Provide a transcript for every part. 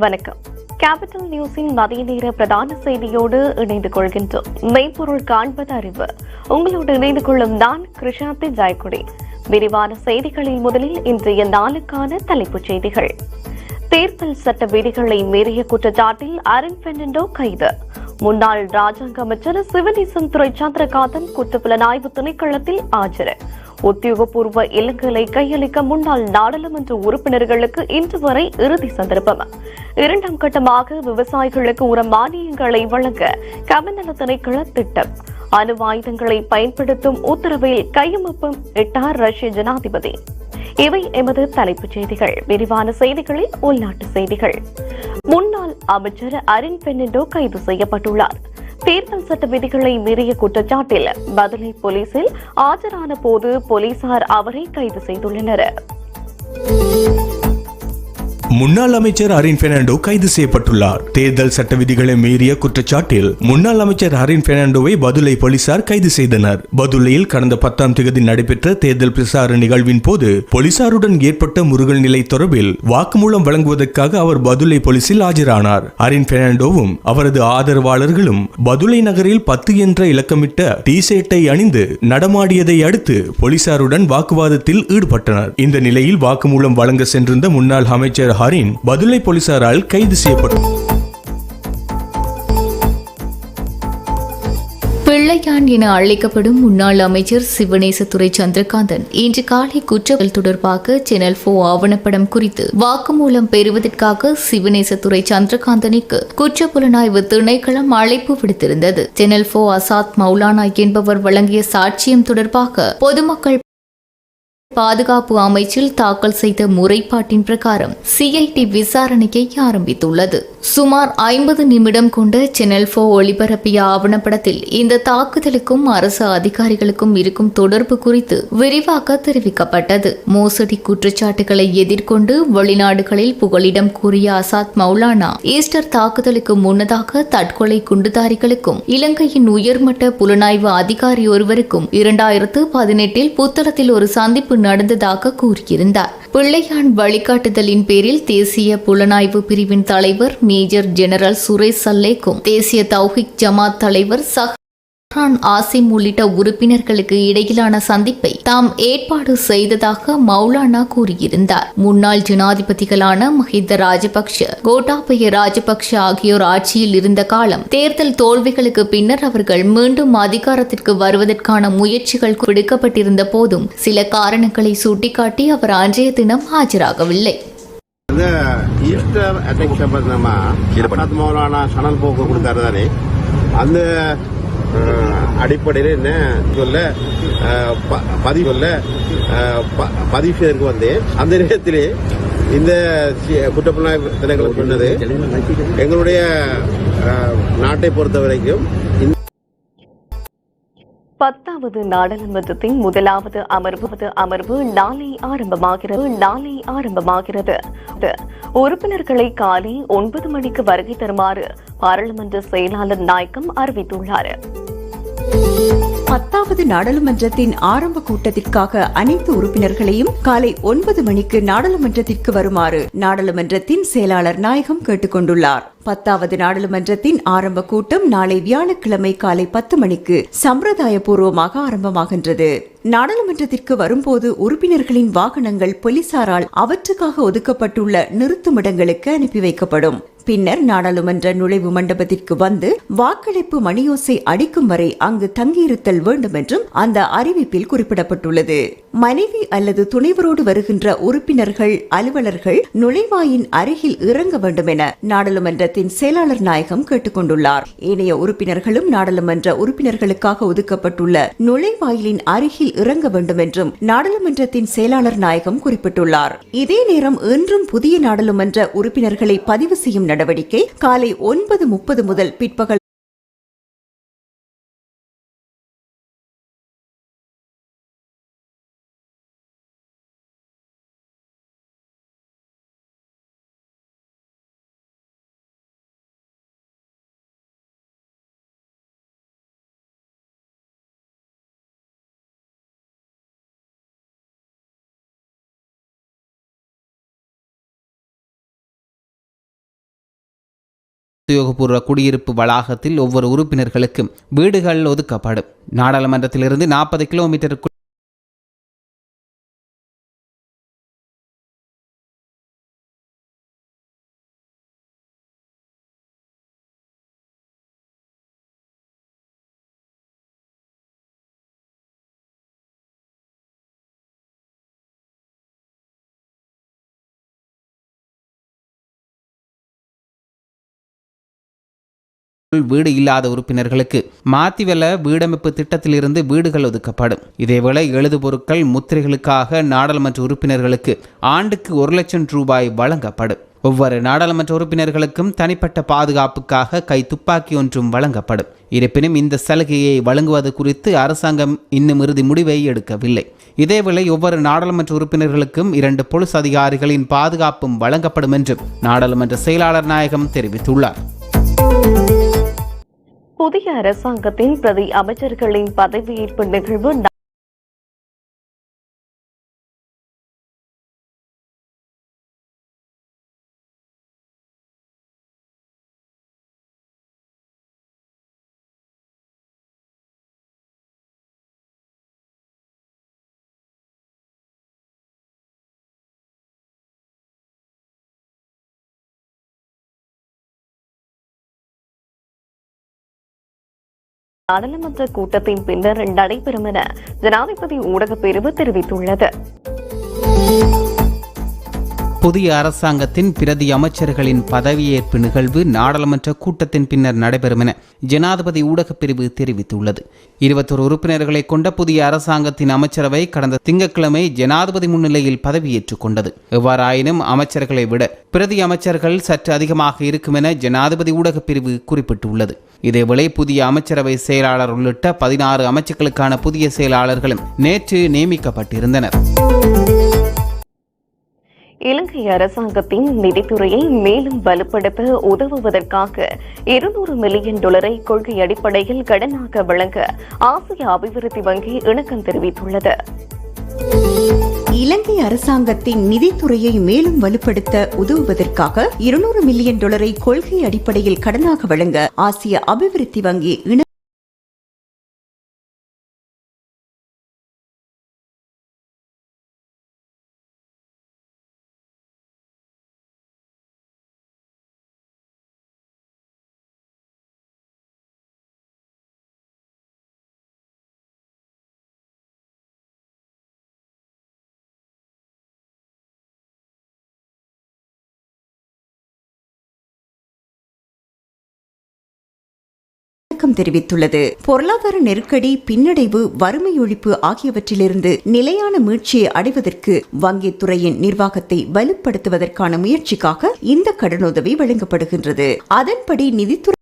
வணக்கம். கேபிட்டல் நியூஸின் மதிய நேர பிரதான செய்தியோடு இணைந்து கொள்கின்றோம். மெய்ப்பொருள் காண்பது அறிவு. உங்களோடு இணைந்து கொள்ளும் நான் கிருஷாந்தி ஜாய்குடி விரிவான செய்திகளில் முதலில் இன்றைய நாளுக்கான தலைப்புச் செய்திகள். தேர்தல் சட்ட விதிகளை மீறிய குற்றச்சாட்டில் அருண் பெர்னாண்டோ கைது. முன்னாள் ராஜாங்க அமைச்சர் சிவநேசன் துறை சந்திரகாந்தன் குற்றப்புலனாய்வு திணைக்களத்தில் ஆஜர். உத்தியோகபூர்வ இலக்குகளை கையளிக்க முன்னாள் நாடாளுமன்ற உறுப்பினர்களுக்கு இன்று வரை இறுதி சந்தர்ப்பம். இரண்டாம் கட்டமாக விவசாயிகளுக்கு உர மானியங்களை வழங்க கமநல திணைக்கள திட்டம். அணு ஆயுதங்களை பயன்படுத்தும் உத்தரவில் கையொப்பம் இட்டார் ரஷ்ய ஜனாதிபதி. இவை எமது தலைப்புச் செய்திகள். விரிவான செய்திகளில் உள்நாட்டு செய்திகள். முன்னாள் அமைச்சர் அரின் பெர்னாண்டோ கைது செய்யப்பட்டுள்ளார். தேர்தல் சட்ட விதிகளை மீறிய குற்றச்சாட்டில் பதிலை போலீசில் ஆஜரான போது போலீசார் அவரை கைது செய்துள்ளனர். முன்னாள் அமைச்சர் அரின் பெர்னாண்டோ கைது செய்யப்பட்டுள்ளார். தேர்தல் சட்ட விதிகளை மீறிய குற்றச்சாட்டில் முன்னாள் அமைச்சர் அரின் பெர்னாண்டோவை பதுளை போலீசார் கைது செய்தனர். பதுளையில் கடந்த பத்தாம் தேதி நடைபெற்ற தேர்தல் பிரசார நிகழ்வின் போது போலீசாருடன் ஏற்பட்ட முருகல் நிலை தொடர்பில் வாக்குமூலம் வழங்குவதற்காக அவர் பதுளை போலீசில் ஆஜரானார். அரின் பெர்னாண்டோவும் அவரது ஆதரவாளர்களும் பதுளை நகரில் பத்து என்ற இலக்கமிட்ட டி ஷர்ட்டை அணிந்து நடமாடியதை அடுத்து போலீசாருடன் வாக்குவாதத்தில் ஈடுபட்டனர். இந்த நிலையில் வாக்குமூலம் வழங்க சென்றிருந்த முன்னாள் அமைச்சர் ஹரின் பதுளை போலீசாரால் கைது செய்யப்பட்டார் பிள்ளையான் என அழைக்கப்படும் முன்னாள் அமைச்சர் சிவனேசத்துறை சந்திரகாந்தன் இன்று காலை குற்றவியல் தொடர்பாக சேனல் போ ஆவணப்படம் குறித்து வாக்குமூலம் பெறுவதற்காக சிவனேசத்துறை சந்திரகாந்தனுக்கு குற்றப்புலனாய்வு திணைக்களம் அழைப்பு விடுத்திருந்தது. சேனல் போ அசாத் மௌலானா என்பவர் வழங்கிய சாட்சியம் தொடர்பாக பொதுமக்கள் பாதுகாப்பு அமைச்சில் தாக்கல் செய்த முறைப்பாட்டின் பிரகாரம் சிஐடி விசாரணையை ஆரம்பித்துள்ளது. சுமார் ஐம்பது நிமிடம் கொண்ட சென்னல் போ ஒளிபரப்பிய ஆவணப்படத்தில் இந்த தாக்குதலுக்கும் அரசு அதிகாரிகளுக்கும் இருக்கும் தொடர்பு குறித்து விரிவாக தெரிவிக்கப்பட்டது. மோசடி குற்றச்சாட்டுகளை எதிர்கொண்டு வெளிநாடுகளில் புகலிடம் கூறிய அசாத் மௌலானா ஈஸ்டர் தாக்குதலுக்கு முன்னதாக தற்கொலை குண்டுதாரிகளுக்கும் இலங்கையின் உயர்மட்ட புலனாய்வு அதிகாரி ஒருவருக்கும் இரண்டாயிரத்து பதினெட்டில் புத்தளத்தில் ஒரு சந்திப்பு நடந்ததாக கூறியிருந்தார். பிள்ளையான் வழிகாட்டுதலின் பேரில் தேசிய புலனாய்வு பிரிவின் தலைவர் மேஜர் ஜெனரல் சுரேஷ் சல்லேக்கும் தேசிய தௌஹிக் ஜமாத் தலைவர் சஹ் ரான் ஆசிம் உள்ளிட்ட உறுப்பினர்களுக்கு இடையிலான சந்திப்பை தாம் ஏற்பாடு செய்ததாக மௌலானா கூறியிருந்தார். முன்னாள் ஜனாதிபதிகளான மஹிந்த ராஜபக்ஷ கோட்டாபய ராஜபக்ஷ ஆகியோர் ஆட்சியில் இருந்த காலம் தேர்தல் தோல்விகளுக்கு பின்னர் அவர்கள் மீண்டும் அதிகாரத்திற்கு வருவதற்கான முயற்சிகள் விடுக்கப்பட்டிருந்த போதும் சில காரணங்களை சுட்டிக்காட்டி அவர் அன்றைய தினம் ஆஜராகவில்லை. அந்த ஈஸ்டர் அட்டாக் சம்பந்தமா அசாத் மௌலானா சணல் போக்கு கொடுத்தாரு தானே? அந்த அஹ், அடிப்படையில் என்ன சொல்ல அஹ், பதிவு சொல்ல அஹ், பதிவு செய்வதற்கு வந்து அந்த நேரத்திலே இந்த குற்றப்புலனாய்வு தினங்களை சொன்னது எங்களுடைய நாட்டை பொறுத்த வரைக்கும் பத்தாவது நாடாளுமன்றத்தின் முதலாவது அமர்வு அமர்வு நாளை ஆரம்பமாகிறது நாளை ஆரம்பமாகிறது. உறுப்பினர்களை காலை ஒன்பது மணிக்கு வருகை தருமாறு பாராளுமன்ற செயலாளர் நாயக்கம் அறிவித்துள்ளார். பத்தாவது நாடாளுமன்றத்தின் ஆரம்ப கூட்டத்திற்காக அனைத்து உறுப்பினர்களையும் காலை ஒன்பது மணிக்கு நாடாளுமன்றத்திற்கு வருமாறு நாடாளுமன்றத்தின் செயலாளர் நாயகம் கேட்டுக்கொண்டுள்ளார் பத்தாவது நாடாளுமன்றத்தின் ஆரம்ப கூட்டம் நாளை வியாழக்கிழமை காலை பத்து மணிக்கு சம்பிரதாயபூர்வமாக ஆரம்பமாகின்றது. நாடாளுமன்றத்திற்கு வரும்போது உறுப்பினர்களின் வாகனங்கள் போலீசாரால் அவற்றுக்காக ஒதுக்கப்பட்டுள்ள நிறுத்துமிடங்களுக்கு அனுப்பி வைக்கப்படும். பின்னர் நாடாளுமன்ற நுழைவு மண்டபத்திற்கு வந்து வாக்களிப்பு மணியோசை அடிக்கும் வரை அங்கு தங்கியிருத்தல் வேண்டும் என்றும் அந்த அறிவிப்பில் குறிப்பிடப்பட்டுள்ளது. மனைவி அல்லது துணைவரோடு வருகின்ற உறுப்பினர்கள் அலுவலர்கள் நுழைவாயின் அருகில் இறங்க வேண்டும் என நாடாளுமன்றத்தின் செயலாளர் நாயகம் கேட்டுக்கொண்டுள்ளார். ஏனைய உறுப்பினர்களும் நாடாளுமன்ற உறுப்பினர்களுக்காக ஒதுக்கப்பட்டுள்ள நுழைவாயிலின் அருகில் இறங்க வேண்டும் என்றும் நாடாளுமன்றத்தின் செயலாளர் நாயகம் குறிப்பிட்டுள்ளார். இதே நேரம் இன்றும் புதிய நாடாளுமன்ற உறுப்பினர்களை பதிவு செய்யும் நடவடிக்கை காலை ஒன்பது முப்பது முதல் பிற்பகல் உத்தியோகபூர்வ குடியிருப்பு வளாகத்தில் ஒவ்வொரு உறுப்பினர்களுக்கும் வீடுகள் ஒதுக்கப்படும். நாடாளுமன்றத்திலிருந்து நாற்பது கிலோமீட்டருக்கு வீடு இல்லாத உறுப்பினர்களுக்கு மாத்திவல வீடமைப்பு திட்டத்திலிருந்து வீடுகள் ஒதுக்கப்படும். இதேவேளை எழுது பொருட்கள் முத்திரைகளுக்காக நாடாளுமன்ற உறுப்பினர்களுக்கு ஆண்டுக்கு ஒரு லட்சம் ரூபாய் வழங்கப்படும். ஒவ்வொரு நாடாளுமன்ற உறுப்பினர்களுக்கும் தனிப்பட்ட பாதுகாப்புக்காக கை துப்பாக்கி ஒன்றும் வழங்கப்படும். இருப்பினும் இந்த சலுகையை வழங்குவது குறித்து அரசாங்கம் இன்னும் இறுதி முடிவை எடுக்கவில்லை. இதேவேளை ஒவ்வொரு நாடாளுமன்ற உறுப்பினர்களுக்கும் இரண்டு போலீஸ் அதிகாரிகளின் பாதுகாப்பும் வழங்கப்படும் என்றும் நாடாளுமன்ற செயலாளர் நாயகம் தெரிவித்துள்ளார். புதிய அரசாங்கத்தின் பிரதி அமைச்சர்களின் பதவியேற்பு நிகழ்வு நாடாளுமன்ற கூட்டத்தின் பின்னர் நடைபெறும் என ஜனாதிபதி ஊடகப் பிரிவு தெரிவித்துள்ளது. புதிய அரசாங்கத்தின் பிரதி அமைச்சர்களின் பதவியேற்பு நிகழ்வு நாடாளுமன்ற கூட்டத்தின் பின்னர் நடைபெறும் என ஜனாதிபதி ஊடகப் பிரிவு தெரிவித்துள்ளது. இருபத்தொரு உறுப்பினர்களை கொண்ட புதிய அரசாங்கத்தின் அமைச்சரவை கடந்த திங்கட்கிழமை ஜனாதிபதி முன்னிலையில் பதவியேற்றுக் கொண்டது. எவ்வாறாயினும் அமைச்சர்களை விட பிரதி அமைச்சர்கள் சற்று அதிகமாக இருக்கும் என ஜனாதிபதி ஊடகப் பிரிவு குறிப்பிட்டுள்ளது. இதேவேளை புதிய அமைச்சரவை செயலாளர் உள்ளிட்ட பதினாறு அமைச்சுக்களுக்கான புதிய செயலாளர்களும் நேற்று நியமிக்கப்பட்டிருந்தனர். இலங்கை அரசாங்கத்தின் நிதித்துறையை மேலும் வலுப்படுத்த உதவுவதற்காக இருநூறு மில்லியன் டாலரை கொள்கை அடிப்படையில் கடனாக வழங்க ஆசிய அபிவிருத்தி வங்கி இணக்கம் தெரிவித்துள்ளது. இலங்கை அரசாங்கத்தின் நிதித்துறையை மேலும் வலுப்படுத்த உதவுவதற்காக இருநூறு மில்லியன் டாலரை கொள்கை அடிப்படையில் கடனாக வழங்க ஆசிய அபிவிருத்தி வங்கி இன இணக்கம் தெரிவித்துள்ளது. பொருளாதார நெருக்கடி பின்னடைவு வறுமை ஒழிப்பு ஆகியவற்றிலிருந்து நிலையான மீழ்ச்சியை அடைவதற்கு வங்கித் துறையின் நிர்வாகத்தை வலுப்படுத்துவதற்கான முயற்சிக்காக இந்த கடனுதவி வழங்கப்படுகின்றது. அதன்படி நிதித்துறை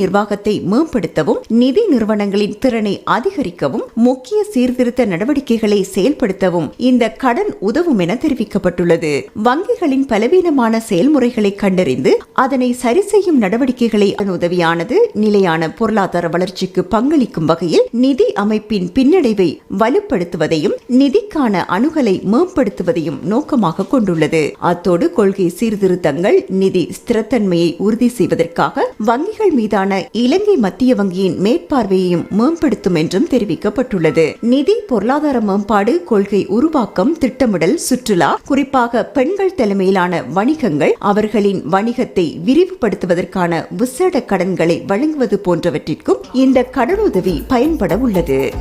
நிர்வாகத்தை மேம்படுத்தவும் நிதி நிறுவனங்களின் திறனை அதிகரிக்கவும் முக்கிய சீர்திருத்த நடவடிக்கைகளை செயல்படுத்தவும் இந்த கடன் உதவும் என தெரிவிக்கப்பட்டுள்ளது. வங்கிகளின் பலவீனமான செயல்முறைகளை கண்டறிந்து அதனை சரி செய்யும் நடவடிக்கைகளை உதவியானது நிலையான பொருளாதார வளர்ச்சிக்கு பங்களிக்கும் வகையில் நிதி அமைப்பின் பின்னடைவை வலுப்படுத்துவதையும் நிதிக்கான அணுகலை மேம்படுத்துவதையும் நோக்கமாக கொண்டுள்ளது. அத்தோடு கொள்கை சீர்திருத்தங்கள் நிதி ஸ்திரத்தன்மையை உறுதி செய்வதற்காக வங்கிகள் மீதான இலங்கை மத்திய வங்கியின் மேற்பார்வையையும் மேம்படுத்தும் என்றும் தெரிவிக்கப்பட்டுள்ளது. நிதி பொருளாதார மேம்பாடு கொள்கை உருவாக்கம் திட்டமிடல் சுற்றுலா குறிப்பாக பெண்கள் தலைமையிலான வணிகங்கள் அவர்களின் வணிகத்தை விரிவுபடுத்துவதற்கான விசேட கடன்களை வழங்குவது போன்றவற்றிற்கும் இந்த கடனுதவி பயன்பட உள்ளது.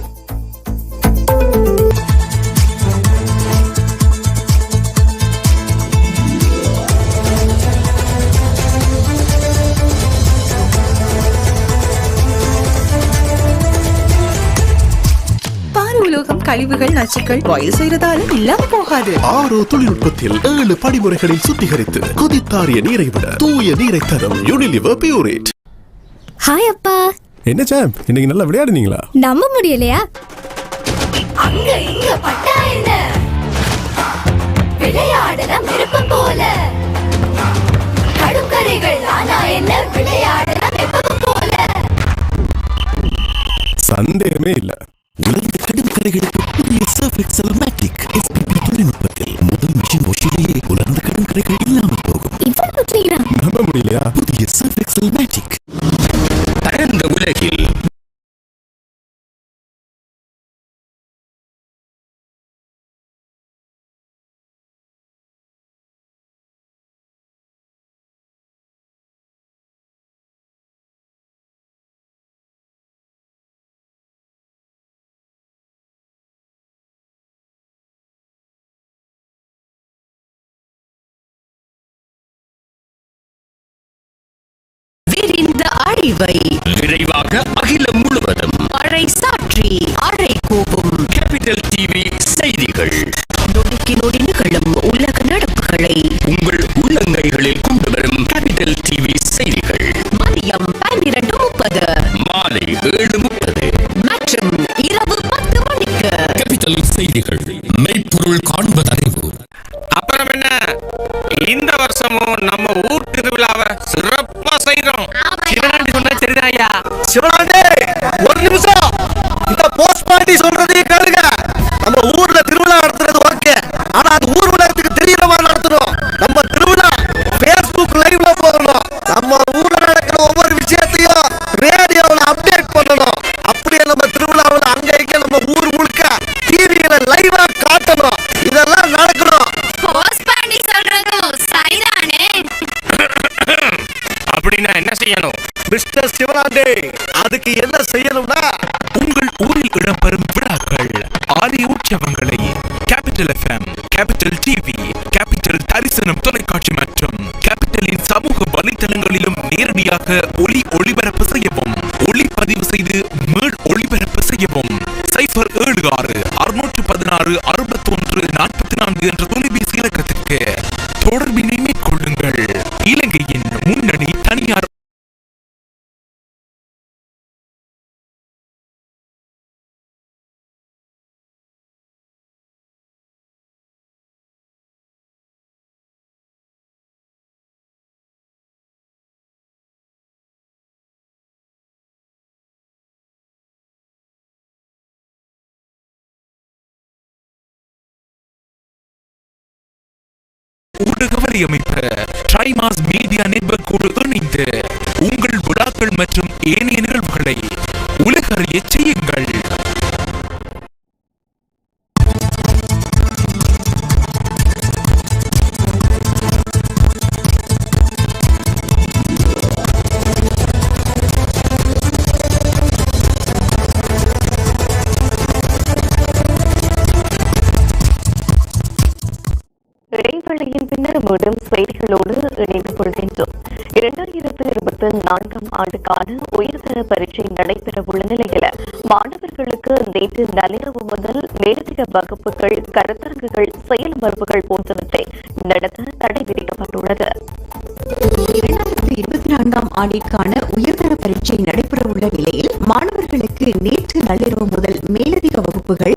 கழிவுகள் நச்சுக்கள் பாயில் செய்யறதால இல்லாம போகாது. ஆரோ தொழில்நுட்பத்தில் ஏழு படிமுறைகளில் சுத்திகரித்து கொதித்தாரிய நீரை விட தூய நீரை தரும் யூனிலிவர் பியூரேட் ஹாய் அப்பா. என்ன சாம்ப் இன்னைக்கு நல்லா விளையாடுனீங்களா? நம்ப முடியலையா? அங்க இங்க பட்டா என்ன? விளையாடலாம் விருப்பம் போல. கடுக்கரைகள் ஆனா என்ன? விளையாடலாம் எப்பவும் போல. சந்தேகமே இல்ல. உலக கடும் கரைகளுக்கு புதிய சர்ஃப் எக்ஸல் மேட்டிக் எஸ்பிபி தொழில்நுட்பத்தில் முதல் மிஷின் வாஷிலேயே உலர்ந்த கடும் கரைகள் இல்லாமல் போகும் இவ்வளவு நம்ப முடியலையா புதிய சர்ஃப் எக்ஸல் மேட்டிக் விரிந்த அழிவை விரைவாக அகிலம் முழுவதும். மழை சாற்றி அறை கூவும். கேபிட்டல் டிவி செய்திகள். நொடிக்கு நொடி நிகழும் உலக நடப்புகளை உங்கள் உள்ளங்கைகளில் கொண்டு வரும் கேபிட்டல் டிவி செய்திகள். மதியம் பன்னிரண்டு முப்பது. மாலை ஏழு முப்பது. மற்றும் இரவு பத்து மணிக்கு. கேபிட்டல் செய்திகள். மெய்ப்பொருள் காண்பதறிவு அப்புறம் என்ன? இந்த வருஷமும் நம்ம ஊர் திருவிழாவை சிறப்பா செய்றோம். சிவனாண்டி சொன்னா சரிதான் ஐயா. சிவனாண்டே ஒரு நிமிஷம். இந்த போஸ்ட் பாண்டி சொல்றதே கேளுங்க. நம்ம ஊர்ல திருவிழா நடத்துறது ஓகே. ஆனா அது ஊர் உலகத்துக்கு தெரியற மாதிரி நடத்தணும். நம்ம திருவிழா Facebook லைவ்ல போகணும் நம்ம ஊர்ல நடக்கிற ஒவ்வொரு விஷயத்தையும் ரேடியோவில் அப்டேட் பண்ணணும். அப்படியே நம்ம திருவிழாவில் அங்க இங்க நம்ம ஊர் முழுக்க டிவியில லைவா காட்டணும். இதெல்லாம் நடக்கணும். அப்படின்னா என்ன செய்யணும்? மிஸ்டர் சிவராண்டே அதுக்கு என்ன செய்யணும்னா உங்கள் ஊரில் இடம்பெறும் விழாக்கள் ஆலய உற்சவங்களை Capital FM Capital TV Capital தரிசனம் தொலைக்காட்சி மற்றும் கேபிட்டலின் சமூக வலைத்தளங்களிலும் நேரடியாக ஒளி ஒளிபரப்பு செய்யவும் ஒளிப்பதிவு செய்து மீள் ஒளிபரப்பு செய்யவும். சைபர் ஏழு ஆறு அறுநூற்று பதினாறு அறுபத்தி ஒன்று நாற்பத்தி நான்கு என்ற தொலைபேசி இலக்கத்திற்கு தொடர்பினை மேற்கொள்ளுங்கள். இலங்கையின் முன்னணி தனியார் ஊடக வலையமைப்பு ட்ரைமாஸ் மீடியா நெட்வொர்க்கோடு இணைந்து உங்கள் விழாக்கள் மற்றும் ஏனைய நிகழ்வுகளை உலகறிய செய்யுங்கள். பின்னர் மீண்டும் செய்திகளோடு இணைந்து கொள்கின்றோம். இரண்டாயிரத்து இருபத்தி நான்காம் ஆண்டுக்கான உயர்தர பரீட்சை நடைபெறவுள்ள நிலையில் மாணவர்களுக்கு நேற்று நள்ளிரவு முதல் மேலதிக வகுப்புகள் கருத்தரங்குகள் செயல்மரபுகள் போன்றவற்றை நடத்த தடை விதிக்கப்பட்டுள்ளது. இரண்டாயிரத்தி இருபத்தி நான்காம் ஆண்டிற்கான உயர்தர பரீட்சை நடைபெறவுள்ள நிலையில் மாணவர்களுக்கு நேற்று நள்ளிரவு முதல் மேலதிக வகுப்புகள்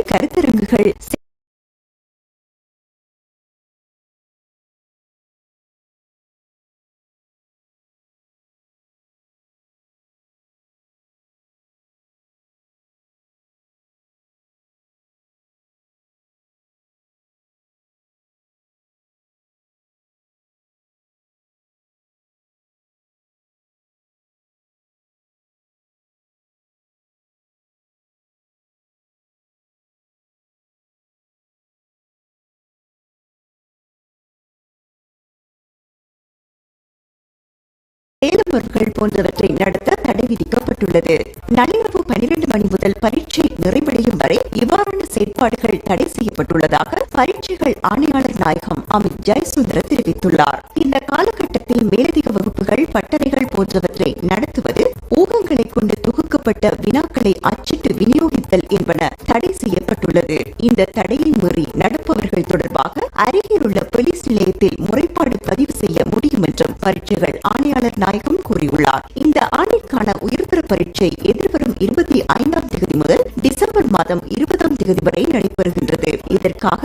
செயல்முறைகள் போன்றவற்றை நடத்த தடை விதிக்கப்பட்டுள்ளது. நள்ளிரவு பனிரெண்டு மணி முதல் பரீட்சை நிறைவடையும் வரை இவ்வாறான செயற்பாடுகள் தடை செய்யப்பட்டுள்ளதாக பரீட்சைகள் ஆணையாளர் நாயகம் அமித் ஜெயசுந்தர தெரிவித்துள்ளார். இந்த காலகட்டத்தில் மேலதிக வகுப்புகள் பட்டறைகள் போன்றவற்றை நடத்துவது ஊகங்களை கொண்டு தொகுக்கப்பட்ட வினாக்களை அச்சிட்டு விநியோகித்தல் என்பன தடை செய்யப்பட்டுள்ளது. இந்த தடையை மீறி நடப்பவர்கள் தொடர்பாக அருகில் உள்ள போலீஸ் நிலையத்தில் முறைப்பாடு பதிவு செய்ய முடியும் என்றும் பரீட்சைகள் ஆணையாளர் நாயகம் கூறியுள்ளார். இந்த ஆண்டிற்கான உயர்தர பரீட்சை எதிர்வரும் இருபத்தி ஐந்தாம் தேதி முதல் டிசம்பர் மாதம் இருபதாம் தேதி வரை நடைபெறுகின்றது. இதற்காக